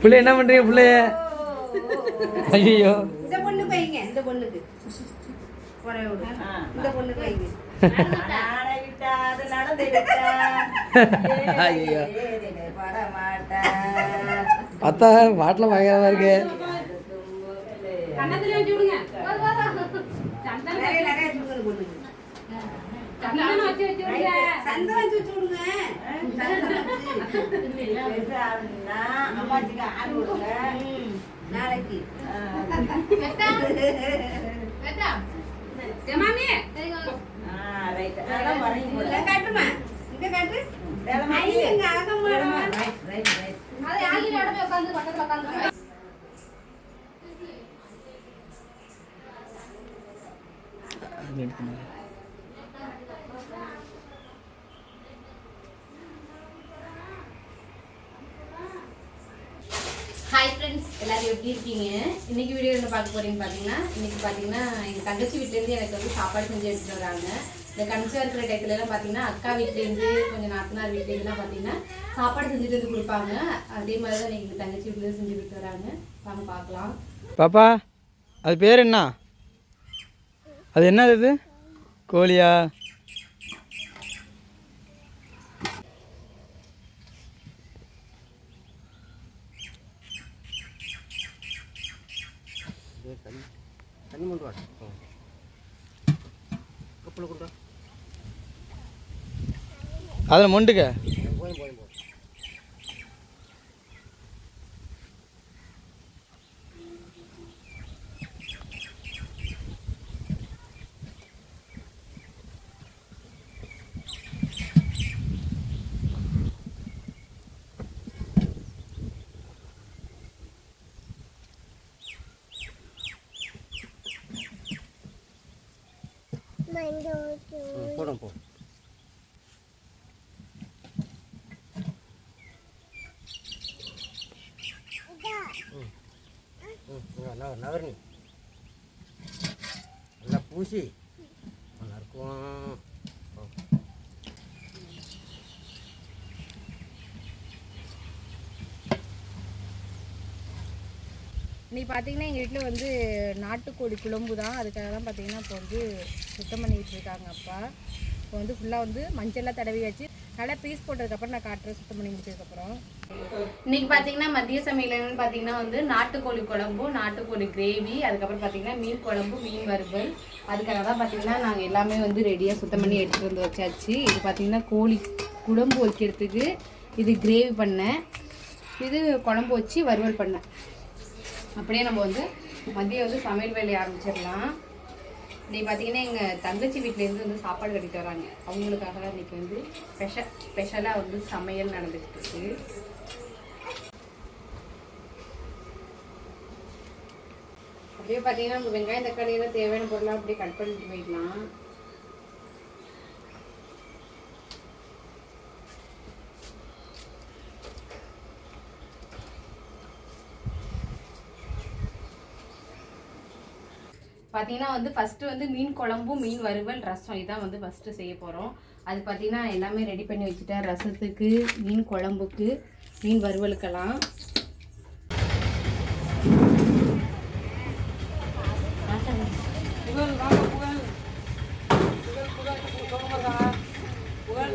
பிள்ளை என்ன பண்றீங்க பிள்ளைய ஐயோ இந்த பொண்ணுக்கு வைங்க இந்த பொண்ணுக்கு. இந்த. அத்தா பாட்டில் பயங்கரமா இருக்கு. சந்தனம் வச்சு வச்சு விடுங்க. சந்தனம் வச்சு விடுங்க சந்தனம் வச்சு. பெருசு ஆளுன்னா அம்மாச்சிக்கு ஆள் கொடுங்க. ம், நாளைக்கு. காட்டுமா இங்க காட்டு எங்க right. அதை ஆகியோட உட்காந்து பக்கத்துல உட்காந்து ஹாய் எல்லாரும் எப்படி இருக்கீங்க? இன்னைக்கு வீடியோ என்ன பார்க்க போறீங்கன்னு பார்த்தீங்கன்னா இன்னைக்கு பார்த்தீங்கன்னா எங்கள் தங்கச்சி வீட்டிலேருந்து எனக்கு வந்து சாப்பாடு செஞ்சு எடுத்துட்டு வராங்க. இந்த கன்சியாக இருக்கிற டயத்துல எல்லாம் பார்த்தீங்கன்னா அக்கா வீட்லேருந்து கொஞ்சம் நாத்தனார் வீட்டிலேருந்துலாம் பார்த்தீங்கன்னா சாப்பாடு செஞ்சுட்டு வந்து கொடுப்பாங்க. அதே மாதிரி தான் எங்கள் தங்கச்சி வீட்டிலேருந்து செஞ்சு கொடுத்து வராங்க. வாங்க பார்க்கலாம். பாப்பா அது பேர் என்ன? அது என்ன இது? கோழியா? அதில் மொண்டுக்க? போடும் போ நகர்னி நல்லா பூசி நல்லா இருக்கும் இன்னைக்கு பார்த்தீங்கன்னா எங்கள் வீட்டில் வந்து நாட்டுக்கோழி குழம்பு தான். அதுக்காக தான் பார்த்தீங்கன்னா இப்போ வந்து சுத்தம் பண்ணிக்கிட்டு இருக்காங்க அப்பா. இப்போ வந்து ஃபுல்லாக வந்து மஞ்சள்லாம் தடவி வச்சு நல்லா பீஸ் போட்டதுக்கப்புறம் நான் காட்டுறேன் சுத்தம் பண்ணி முடிச்சதுக்கப்புறம் இன்னைக்கு பார்த்தீங்கன்னா மதிய சமையல் என்னன்னு பார்த்தீங்கன்னா வந்து நாட்டுக்கோழி குழம்பு நாட்டுக்கோழி கிரேவி அதுக்கப்புறம் பார்த்தீங்கன்னா மீன் குழம்பு மீன் வறுவல். அதுக்காக தான் பார்த்தீங்கன்னா நாங்கள் எல்லாமே வந்து ரெடியாக சுத்தம் பண்ணி எடுத்துகிட்டு வந்து வச்சாச்சு. இது பார்த்தீங்கன்னா கோழி குழம்பு வைக்கிறதுக்கு இது கிரேவி பண்ணேன். இது குழம்பு வச்சு வறுவல் பண்ணேன். அப்படியே நம்ம வந்து மதியம் வந்து சமையல் வேலையை ஆரம்பிச்சிடலாம். இன்னைக்கு பார்த்தீங்கன்னா எங்கள் தங்கச்சி வீட்டிலேருந்து வந்து சாப்பாடு கட்டிட்டு வராங்க. அவங்களுக்காக தான் இன்றைக்கி வந்து ஸ்பெஷல் ஸ்பெஷலாக வந்து சமையல் நடந்துக்கிட்டு இருக்கு. அப்படியே பார்த்தீங்கன்னா நம்ம வெங்காயம் தக்காளி எல்லாம் தேவையான பொருளாக அப்படியே கட் பண்ணிட்டு போயிடலாம். பார்த்தீங்கன்னா வந்து ஃபஸ்ட்டு வந்து மீன் குழம்பும் மீன் வறுவல் ரசம் இதான் வந்து ஃபஸ்ட்டு செய்ய போகிறோம் அது பார்த்தீங்கன்னா எல்லாமே ரெடி பண்ணி வச்சுட்டேன். ரசத்துக்கு மீன் குழம்புக்கு மீன் வறுவலுக்கெல்லாம் புகழ் வாங்க புகழ் புகழ் புகழ் சோகமரா புகழ்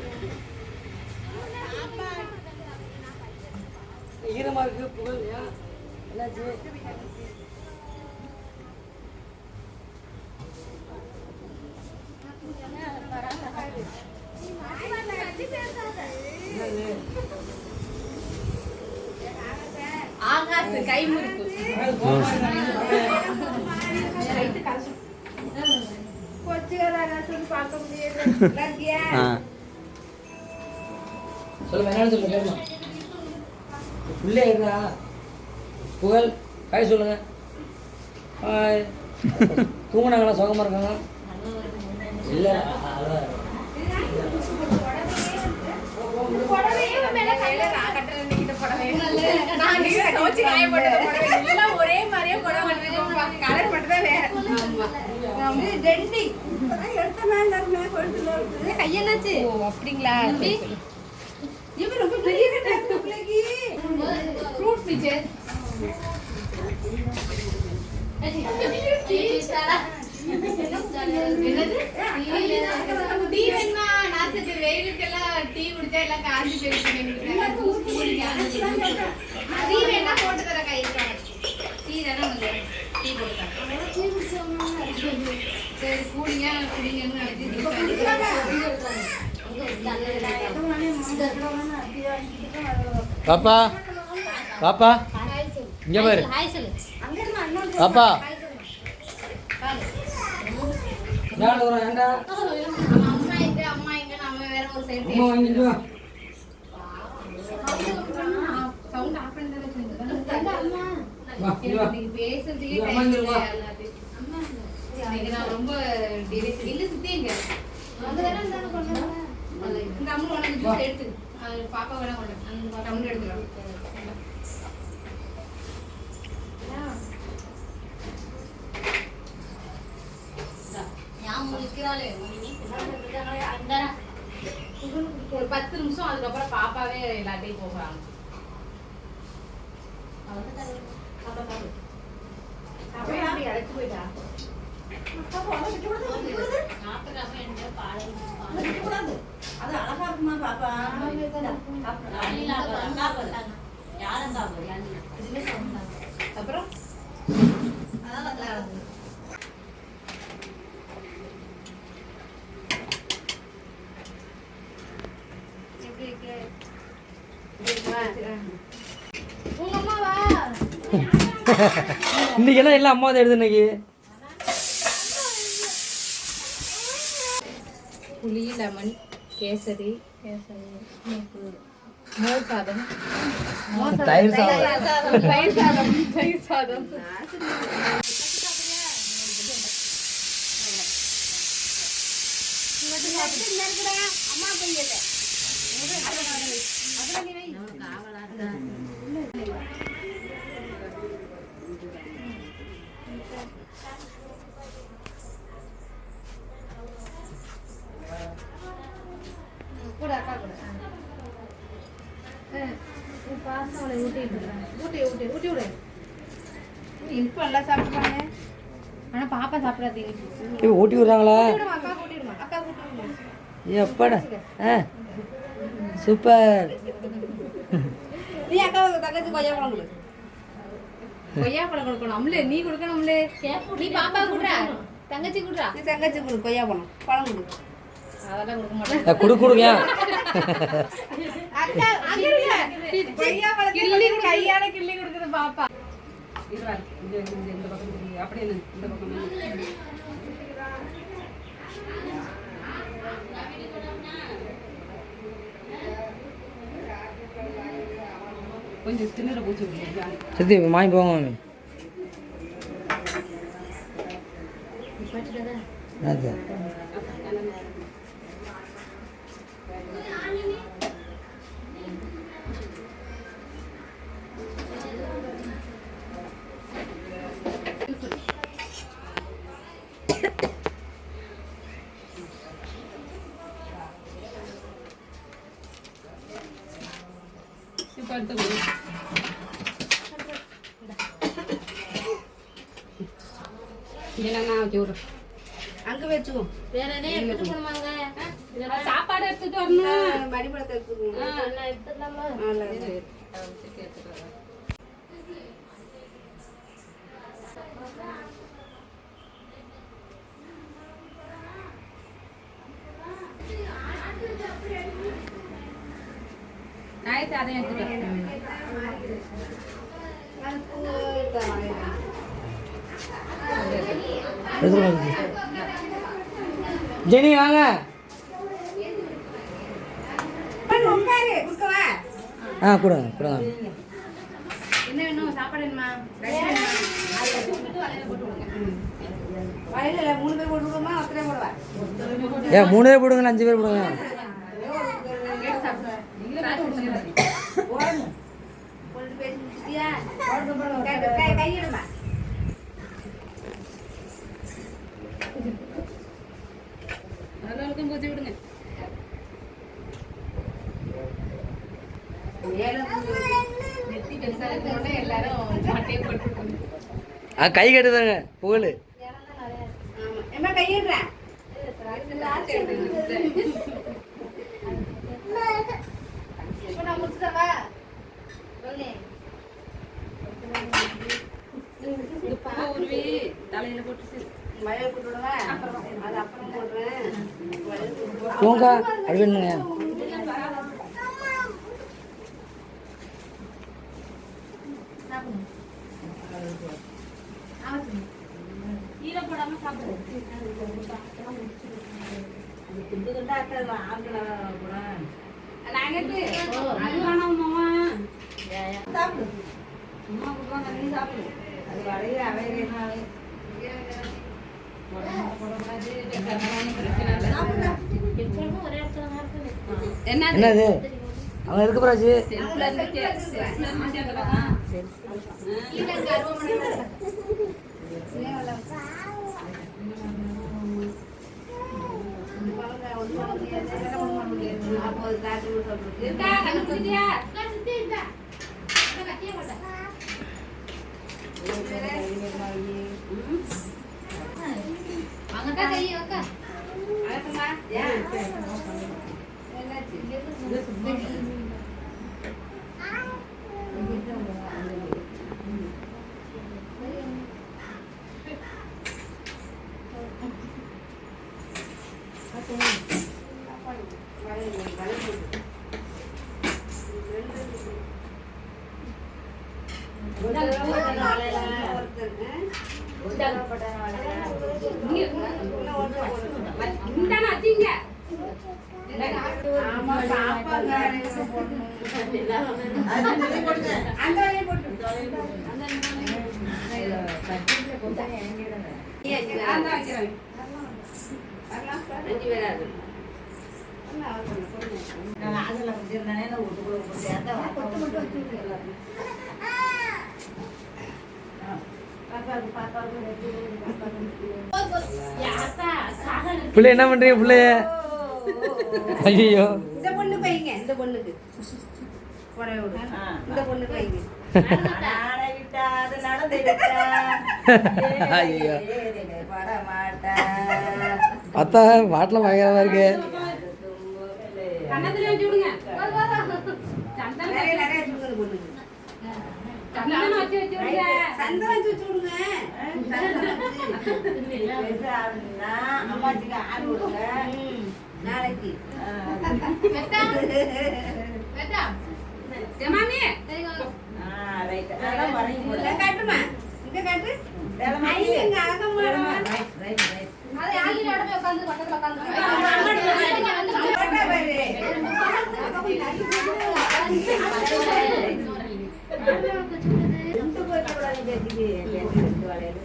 ஈரமா இருக்கு புகழ் ஏன் என்னாச்சு என்னது ஆகாசு கை முறுக்கு புகழ் கோவமா இருக்கானே. கொச்சுக்காரங்க சொல்லி பார்க்க முடியாது நல்லா இருக்கியா ஆ. சொல்லுங்க என்னன்னு சொல்லுங்க கேட்கலாம் உள்ளே இருக்கா? ஒரே மாதிரியே புடவை கட்டிருக்கோம் கலர் மட்டும் தான் வேற. நான் வந்து டெண்டி எடுத்த இருக்கு கையென்னாச்சு? ஓ அப்படிங்களா. இவன் ரொம்ப பெரிய பிள்ளைக்கு. ஃப்ரூட் வெயிலுக்கெல்லாம் டீ குடிச்சா எல்லாம் காஞ்சி போயிருக்கு டீ வேணா போட்டு தர கை டீ தானே வந்து டீ போட்டு சரி கூடிங்க குடிங்கன்னு பாப்பா பாப்பா இங்கே பாரு பாப்பா யார் வரும் ஏண்டா அம்மா எங்க அம்மா எங்க நம்ம வேற ஒரு சைடு அம்மா வாங்கிட்டு வா சவுண்ட் ஆஃப் பண்ணி வா இங்க வா நீங்க பேசுறதுக்கே இங்க இல்ல வா. எல்லாத்தையும். இன்னைக்கு நான் ரொம்ப? இந்த அம்மா உனக்கு எடுத்து. அது பாப்பா வேணா கொண்டு வா. அந்த எடுத்துக்கலாம். ஒரு பத்து நிமிஷம் அதுக்கப்புறம் பாப்பாவே எல்லாத்தையும் போகிறாங்க. அப்படியே அப்படி அழைச்சு போயிட்டா? அது அழகா இருக்குமா பாப்பா அப்புறம் இன்னைக்கு எல்லாம் எல்லாம் அம்மா தான் எடுத்து இன்னைக்கு. புளி லெமன் கேசரி மோர் சாதம். தயிர் சாதம். தயிர் சாதம். தயிர் சாதம். அம்மா பையல ஊட்டி ஊட்டி ஊட்டி ஊட்டி விடு. இனிப்பு நல்லா சாப்பிடுவாங்க ஆனா பாப்பா சாப்பிடாது இனிப்பு ஏய், ஊட்டி விடுறாங்களா? அக்கா விடுமா அக்கா எப்படா ஆ. சூப்பர். நீ அக்காவுக்கு தங்கச்சி கொய்யா பழம் கொடு. கொய்யா பழம் கொடுக்கணும். அம்லே நீ கொடுக்கணும்லே நீ பாப்பா குடுறா தங்கச்சி குடுறா நீ தங்கச்சி கொடு கொய்யா பழம். பழம் கொடு. அதெல்லாம் கொடுக்க மாட்டேன். குடு கொடுங்க. கையால கிள்ளி கொடுக்குது பாப்பா. சத்தி வாங்கி போங்க மாமி அது அங்க வச்சுக்கோ வேற என்ன எடுத்துட்டு போணுமாங்க சாப்பாடு எடுத்துட்டு வரணும் மடிப்பழத்தை எடுத்துக்கோ நான் எடுத்துடலாமா நல்லா இருக்கு. ஆயிரத்தி அதையும் எடுத்துட்டு அது பூ எடுத்து வாங்கிடுறேன். எடுத்துட்டு ஜெனி வாங்க? ஆ கொடுங்க கொடுங்க என்ன வேணும்? சாப்பாடு வேணுமா? ஏ மூணு பேர் போடுங்க அஞ்சு பேர் போடுங்க? கையிடுமா? போட்டுருக்காங்க ஆ கை கட்டுதாங்க புகழ் தலையில போட்டு போங்க அது வேணுங்க ஈரப்படாம சாப்பிடு துண்டு துண்டா இருக்கிறது ஆம்பளை கூட நாங்க அது வேணாம் மாமா சாப்பிடு சும்மா கொடுப்பாங்க நீ சாப்பிடு அது வரைய அவையிலே என்ன என்னது அவன் இருக்கு பிராஜி செல்ஃப்ல இருந்துச்சு செல்ஃப்ல இருந்துச்சு அந்த பக்கம் கீழே அருவமனை வாங்க, ஒண்ணும் பண்ண முடியாது. வேலை ஒண்ணும் பண்ண முடியாது. அப்போ அது காட்டு விட்டு சொல்றதுக்கு. இருக்கா கண்ணு குடிச்சியா அங்கக்கா கையை வைக்க வணக்கம்மா. 什么？பிள்ளை என்ன பண்றீங்க பிள்ளைய? ஐயோ இந்த பொண்ணு பையங்க இந்த பொண்ணுக்கு. இந்த பொண்ணு பையங்க. அத்தா பாட்டில் பயங்கரமா இருக்கு. அம்மாச்சிக்கு ஆள் விடுங்க நாளைக்கு ஆ ரைட் அதான் வரையும் போல காட்டுமா இங்க காட்டு இங்க அகமா ரைட் ரைட் ரைட் அது ஆளியோட போய் உட்காந்து பக்கத்துல வளையல்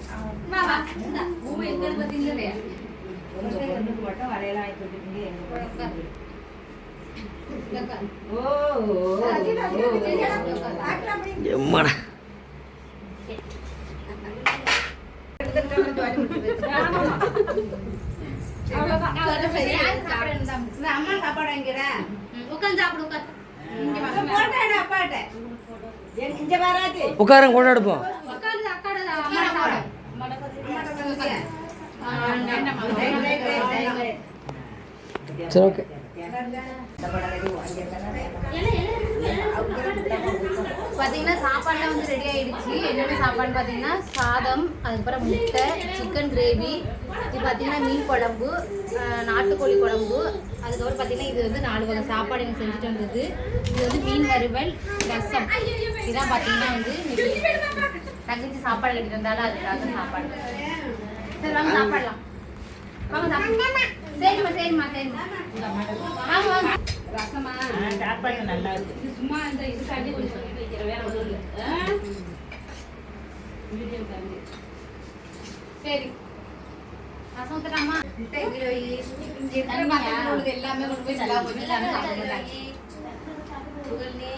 வா வா பூமை எங்க இருக்கு பாத்தீங்களா பொண்ணுக்கு மட்டும் எங்க. எம்மாடா அம்மா சாப்பாடு வாங்கிறேன் உட்காந்து சாப்பிடு உட்காந்து அப்பாட்ட எடுப்போம் உட்காந்து அக்காட அம்மா சாப்பிடு சரி ஓகே பார்த்தீங்கன்னா சாப்பாடுலாம் வந்து ரெடி ஆயிடுச்சு. என்னென்ன சாப்பாடு பார்த்தீங்கன்னா சாதம் அதுக்கப்புறம் முட்டை சிக்கன் கிரேவி இது பார்த்தீங்கன்னா மீன் குழம்பு நாட்டுக்கோழி குழம்பு. அதுக்கப்புறம் பார்த்தீங்கன்னா இது வந்து நாலு வகை சாப்பாடு எனக்கு செஞ்சுட்டு வந்தது. இது வந்து மீன் வறுவல் ரசம். இதான் பார்த்தீங்கன்னா வந்து தங்கச்சி சாப்பாடு கட்டிட்டு வந்தாலும் அதுக்காக சாப்பாடு. சரி வாங்க சாப்பாடலாம் வாங்க சாப்பிடலாம் சரிம்மா சரிம்மா சரிம்மா வாங்க வாங்க ரசமா சாப்பாடு நல்லா இருக்கு இது சும்மா இந்த இதுக்காண்டி கொஞ்சம் சொல்லி வைக்கிற வேற ஒன்றும் இல்லை ஆ? வீடியோக்காண்டி. சரி ரசம் ஊத்துறாமா? முட்டை கிலோ வை. இருக்கிற பக்கத்துல உள்ளது எல்லாமே கொண்டு போய் நல்லா போட்டு எல்லாமே சாப்பிட மாட்டாங்க. புகழ்னே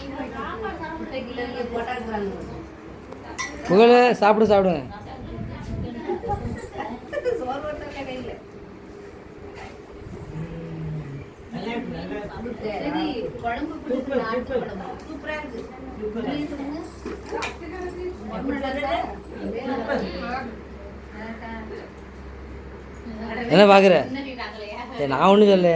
முட்டை கிலோ இங்க போட்டா இருக்கிறாங்க. புகழ் சாப்பிடு சாப்பிடுங்க சோறு போட்டா கையில. நல்லா இருக்கு நல்லா இருக்கு முட்டை. சரி குழம்பு பிடிக்கும் நாட்டு குழம்பு. சூப்பரா இருக்கு. சூப்பரா. இருக்கு. சொல்லுங்க என்ன பார்க்குற ஏய், நான் ஒன்றும் சொல்ல